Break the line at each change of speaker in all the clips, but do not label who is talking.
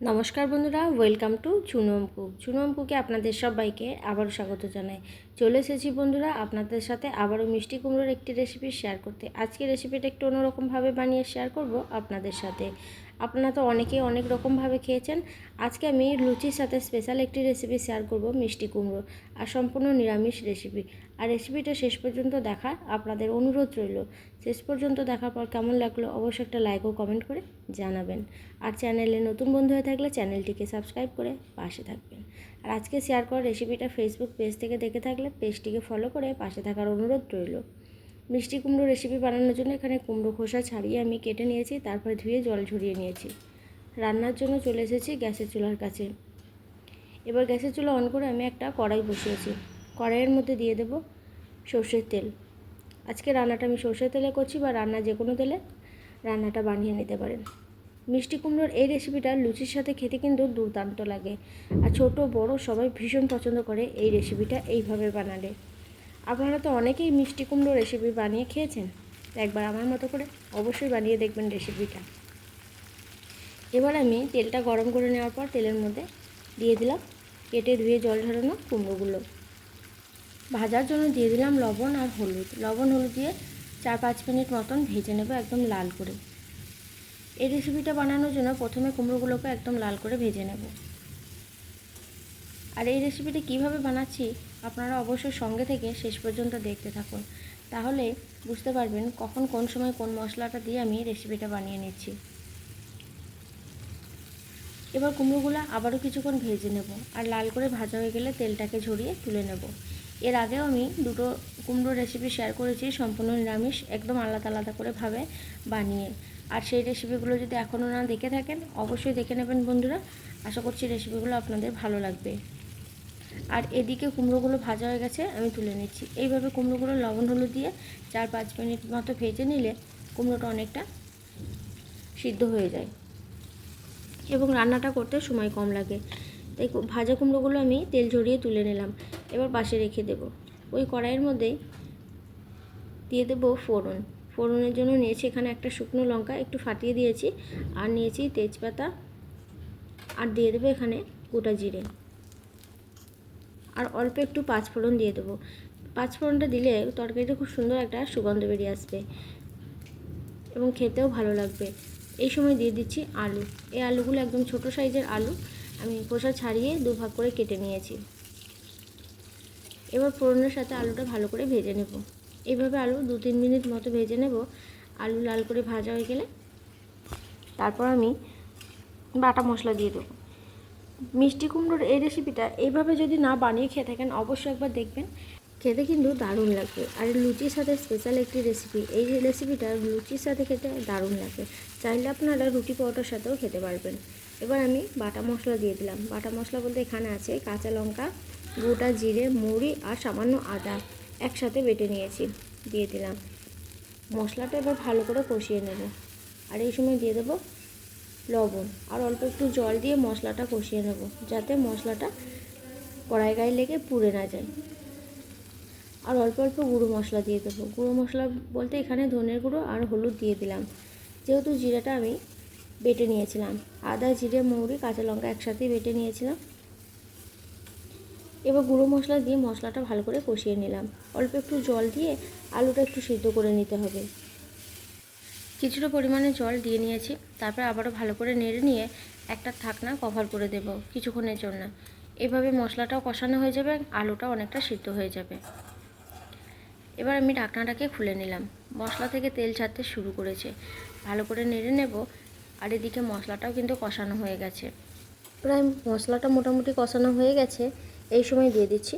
নমস্কার বন্ধুরা welcome to Chunam cook. Chunam কুকে আপনাদের সবাইকে আবারও স্বাগত জানাই। চলে এসেছি বন্ধুরা, আপনাদের সাথে আবারও মিষ্টি কুমড়োর একটি রেসিপি শেয়ার করতে। আজকে রেসিপিটা একটু অন্যরকমভাবে বানিয়ে শেয়ার করব আপনাদের সাথে। আপনারা তো অনেকেই অনেক রকমভাবে খেয়েছেন। আজকে আমি লুচির সাথে স্পেশাল একটি রেসিপি শেয়ার করব মিষ্টি কুমড়ো আর সম্পূর্ণ নিরামিষ রেসিপি আর রেসিপিটা শেষ পর্যন্ত দেখা আপনাদের অনুরোধ রইল। শেষ পর্যন্ত দেখার পর কেমন লাগল অবশ্যই একটা লাইক ও কমেন্ট করে জানাবেন। আর চ্যানেলে নতুন বন্ধু হয়ে থাকলে চ্যানেলটিকে সাবস্ক্রাইব করে পাশে থাকবেন। আর আজকে শেয়ার করা রেসিপিটা ফেসবুক পেজ থেকে দেখে থাকলে পেজটিকে ফলো করে পাশে থাকার অনুরোধ রইল। মিষ্টি কুমড়ো রেসিপি বানানোর জন্য এখানে কুমড়ো খোসা ছাড়িয়ে আমি কেটে নিয়েছি, তারপরে ধুয়ে জল ঝরিয়ে নিয়েছি। রান্নার জন্য চলে এসেছি গ্যাসের চুলার কাছে। এবার গ্যাসের চুলা অন করে আমি একটা কড়াই বসিয়েছি। কড়াইয়ের মধ্যে দিয়ে দেব সর্ষের তেল। আজকে রান্নাটা আমি সর্ষের তেলে করছি বা রান্না যে কোনো তেলে রান্নাটা বানিয়ে নিতে পারেন। মিষ্টি কুমড়োর এই রেসিপিটা লুচির সাথে খেতে কিন্তু দুর্দান্ত লাগে। আর ছোট, বড় সবাই ভীষণ পছন্দ করে এই রেসিপিটা এইভাবে বানালে। আপনারা তো অনেকেই মিষ্টি কুমড়ো রেসিপি বানিয়ে খেয়েছেন? একবার আমার মতো করে অবশ্যই বানিয়ে দেখবেন রেসিপিটা এবার আমি তেলটা গরম করে নেওয়ার পর তেলের মধ্যে দিয়ে দিলাম, কেটে ধুয়ে জল ঝরানো কুমড়োগুলো। ভাজার জন্য দিয়ে দিলাম লবণ আর হলুদ। লবণ, হলুদ দিয়ে চার পাঁচ মিনিট মতন ভেজে নেব একদম লাল করে। এই রেসিপিটা বানানোর জন্য প্রথমে কুমড়োগুলোকে একদম লাল করে ভেজে নেব। আর এই রেসিপিটা কীভাবে বানাচ্ছি আপনারা অবশ্যই সঙ্গে থেকে শেষ পর্যন্ত দেখতে থাকুন। তাহলে বুঝতে পারবেন কখন কোন সময় কোন মশলাটা দিয়ে আমি রেসিপিটা বানিয়ে নিচ্ছি। এবার কুমড়োগুলো আবারও কিছুক্ষণ ভেজে নেব আর লাল করে ভাজা হয়ে গেলে তেলটাকে ঝরিয়ে তুলে নেব। এর আগেও আমি দুটো কুমড়ো রেসিপি শেয়ার করেছি সম্পূর্ণ নিরামিষ, একদম আলাদা আলাদা করে ভাবে বানিয়ে। আর সেই রেসিপিগুলো যদি এখনও না দেখে থাকেন, অবশ্যই দেখে নেবেন বন্ধুরা। আশা করছি রেসিপিগুলো আপনাদের ভালো লাগবে। আর এদিকে কুমড়োগুলো ভাজা হয়ে গেছে, আমি তুলে নিচ্ছি। এইভাবে কুমড়োগুলো লবণ হলুদ দিয়ে চার পাঁচ মিনিট মতো ভেজে নিলে কুমড়োটা অনেকটা সিদ্ধ হয়ে যায় এবং রান্নাটা করতে সময় কম লাগে। তাই ভাজা কুমড়োগুলো আমি তেল ঝরিয়ে তুলে নিলাম। এবার পাশে রেখে দেব। ওই কড়াইয়ের মধ্যেই দিয়ে দেবো ফোড়ন। ফোড়নের জন্য নিয়েছি এখানে একটা শুকনো লঙ্কা, একটু ফাটিয়ে দিয়েছি, আর নিয়েছি তেজপাতা, আর দিয়ে দেবো এখানে গোটা জিরে। আর অল্প একটু পাঁচফোড়ন দিয়ে দেবো। পাঁচফোড়নটা দিলে তরকারিটা খুব সুন্দর একটা সুগন্ধ বেরিয়ে আসবে এবং খেতেও ভালো লাগবে। এই সময় দিয়ে দিচ্ছি আলু। এই আলুগুলো একদম ছোট সাইজের আলু। আমি খোসা ছাড়িয়ে দু ভাগ করে কেটে নিয়েছি। এবার ফোড়নের সাথে আলুটা ভালো করে ভেজে নেব। এইভাবে আলু দু তিন মিনিট মতো ভেজে নেব। আলু লাল করে ভাজা হয়ে গেলে তারপর আমি বাটা মশলা দিয়ে দেবো। মিষ্টি কুমড়োর এই রেসিপিটা এইভাবে যদি না বানিয়ে খেয়ে থাকেন, অবশ্যই একবার দেখবেন। খেতে কিন্তু দারুণ লাগবে। আর লুচির সাথে স্পেশাল একটি রেসিপি এই রেসিপিটা লুচির সাথে খেতে দারুণ লাগে চাইলে আপনারা রুটি পরোটার সাথেও খেতে পারবেন। এবার আমি বাটা মশলা দিয়ে দিলাম। বাটা মশলা বলতে এখানে আছে কাঁচা লঙ্কা, গোটা জিরে, মুড়ি আর সামান্য আদা। একসাথে বেটে নিয়েছি, দিয়ে দিলাম। মশলাটা এবার ভালো করে কষিয়ে নেব। আর এই সময় দিয়ে দেবো লবণ। আর অল্প একটু জল দিয়ে মশলাটা কষিয়ে নেব, যাতে মশলাটা কড়াই গায়ে লেগে পুড়ে না যায়। আর অল্প অল্প গুঁড়ো মশলা দিয়ে দেবো। গুঁড়ো মশলা বলতে এখানে ধনের গুঁড়ো আর হলুদ দিয়ে দিলাম। যেহেতু জিরাটা আমি বেটে নিয়েছিলাম, আদা, জিরে, মৌরি, কাঁচা লঙ্কা একসাথেই বেটে নিয়েছিলাম। এবার গুঁড়ো মশলা দিয়ে মশলাটা ভালো করে কষিয়ে নিলাম। অল্প একটু জল দিয়ে আলুটা একটু সিদ্ধ করে নিতে হবে। কিছুটা পরিমাণে জল দিয়ে নিয়েছি, তারপর আবারও ভালো করে নেড়ে নিয়ে একটা থাকনা কভার করে দেব কিছুক্ষণের জন্য। এভাবে মশলাটাও কষানো হয়ে যাবে আলুটা অনেকটা সিদ্ধ হয়ে যাবে। এবার আমি ঢাকনাটাকে খুলে নিলাম। মশলা থেকে তেল ছাড়তে শুরু করেছে। ভালো করে নেড়ে নেব, আর এদিকে মশলাটাও কিন্তু কষানো হয়ে গেছে। প্রায় মশলাটা মোটামুটি কষানো হয়ে গেছে। এই সময় দিয়ে দিচ্ছি।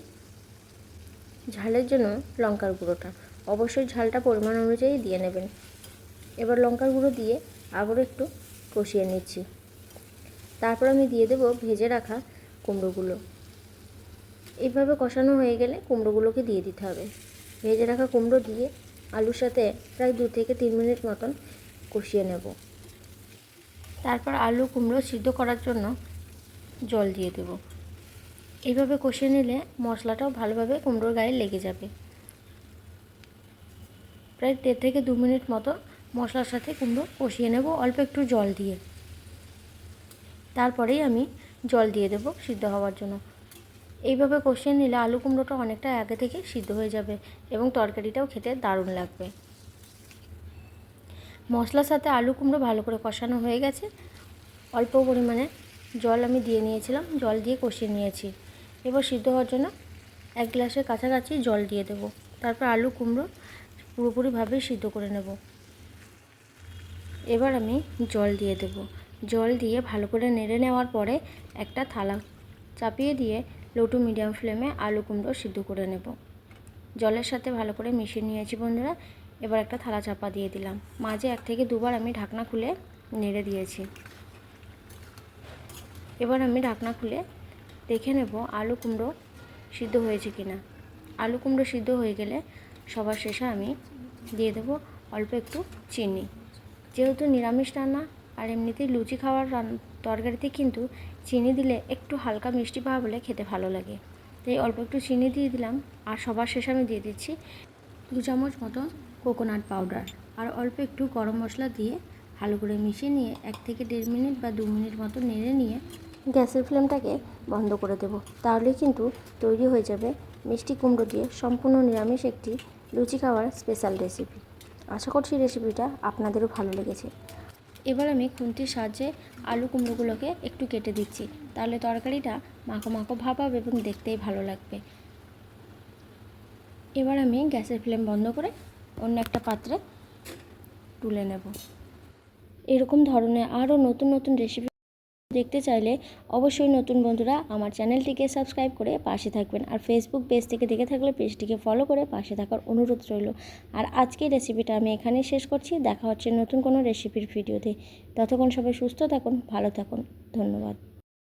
ঝালের জন্য লঙ্কার গুঁড়োটা। অবশ্যই ঝালটা পরিমাণ অনুযায়ী দিয়ে নেবেন। এবার লঙ্কার গুঁড়ো দিয়ে আবারও একটু কষিয়ে নিচ্ছি। তারপর আমি দিয়ে দেবো ভেজে রাখা কুমড়োগুলো। এইভাবে কষানো হয়ে গেলে কুমড়োগুলোকে দিয়ে দিতে হবে। ভেজে রাখা কুমড়ো দিয়ে আলুর সাথে প্রায় দু থেকে তিন মিনিট মতন কষিয়ে নেব। তারপর আলু কুমড়ো সিদ্ধ করার জন্য জল দিয়ে দেব। এইভাবে কষিয়ে নিলে মশলাটাও ভালোভাবে কুমড়োর গায়ে লেগে যাবে। প্রায় দেড় থেকে দু মিনিট মতো মশলার সাথে কুমড়ো কষিয়ে নেব অল্প একটু জল দিয়ে। তারপরেই আমি জল দিয়ে দেবো সিদ্ধ হওয়ার জন্য। এইভাবে কষিয়ে নিলে আলু কুমড়োটা অনেকটা আগে থেকে সিদ্ধ হয়ে যাবে এবং তরকারিটাও খেতে দারুণ লাগবে। মশলার সাথে আলু কুমড়ো ভালো করে কষানো হয়ে গেছে। অল্প পরিমাণে জল আমি দিয়ে নিয়েছিলাম, জল দিয়ে কষিয়ে নিয়েছি। এবার সিদ্ধ হওয়ার জন্য এক গ্লাসের কাছাকাছি জল দিয়ে দেবো। তারপর আলু কুমড়ো পুরোপুরিভাবে সিদ্ধ করে নেব। এবার আমি জল দিয়ে দেব। জল দিয়ে ভালো করে নেড়ে নেওয়ার পরে একটা থালা চাপিয়ে দিয়ে লো টু মিডিয়াম ফ্লেমে আলু কুমড়ো সিদ্ধ করে নেব। জলের সাথে ভালো করে মিশিয়ে নিয়েছি বন্ধুরা। এবার একটা থালা চাপা দিয়ে দিলাম। মাঝে এক থেকে দুবার আমি ঢাকনা খুলে নেড়ে দিয়েছি। এবার আমি ঢাকনা খুলে দেখে নেব আলু কুমড়ো সিদ্ধ হয়েছে কি না আলু কুমড়ো সিদ্ধ হয়ে গেলে সবার শেষে আমি দিয়ে দেবো অল্প একটু চিনি। যেহেতু নিরামিষ রান্না আর এমনিতেই লুচি খাওয়ার তরকারিতে কিন্তু চিনি দিলে একটু হালকা মিষ্টি পাওয়া বলে খেতে ভালো লাগে। তাই অল্প একটু চিনি দিয়ে দিলাম আর সবার শেষে আমি দিয়ে দিচ্ছি দু চামচ মতো কোকোনাট পাউডার আর অল্প একটু গরম মশলা দিয়ে ভালো করে মিশিয়ে নিয়ে এক থেকে দেড় মিনিট বা দু মিনিট মতো নেড়ে নিয়ে গ্যাসের ফ্লেমটাকে বন্ধ করে দেব। তাহলে কিন্তু তৈরি হয়ে যাবে মিষ্টি কুমড়ো দিয়ে সম্পূর্ণ নিরামিষ একটি লুচি খাওয়ার স্পেশাল রেসিপি আশা করছি রেসিপিটা আপনাদেরও ভালো লেগেছে। এবার আমি খুন্তির সাহায্যে আলু কুমড়োগুলোকে একটু কেটে দিচ্ছি। তাহলে তরকারিটা মাখো মাখো ভাব হবে এবং দেখতেই ভালো লাগবে। এবার আমি গ্যাসের ফ্লেম বন্ধ করে অন্য একটা পাত্রে তুলে নেব। এরকম ধরনের আরও নতুন নতুন রেসিপি দেখতে চাইলে অবশ্যই নতুন বন্ধুরা আমার চ্যানেলটিকে সাবস্ক্রাইব করে পাশে থাকবেন। আর ফেসবুক পেজ থেকে দেখে থাকলে পেজটিকে ফলো করে পাশে থাকার অনুরোধ রইল। আর আজকের রেসিপিটা আমি এখানেই শেষ করছি। দেখা হচ্ছে নতুন কোনো রেসিপির ভিডিওতে ততক্ষণ সবাই সুস্থ থাকুন, ভালো থাকুন। ধন্যবাদ।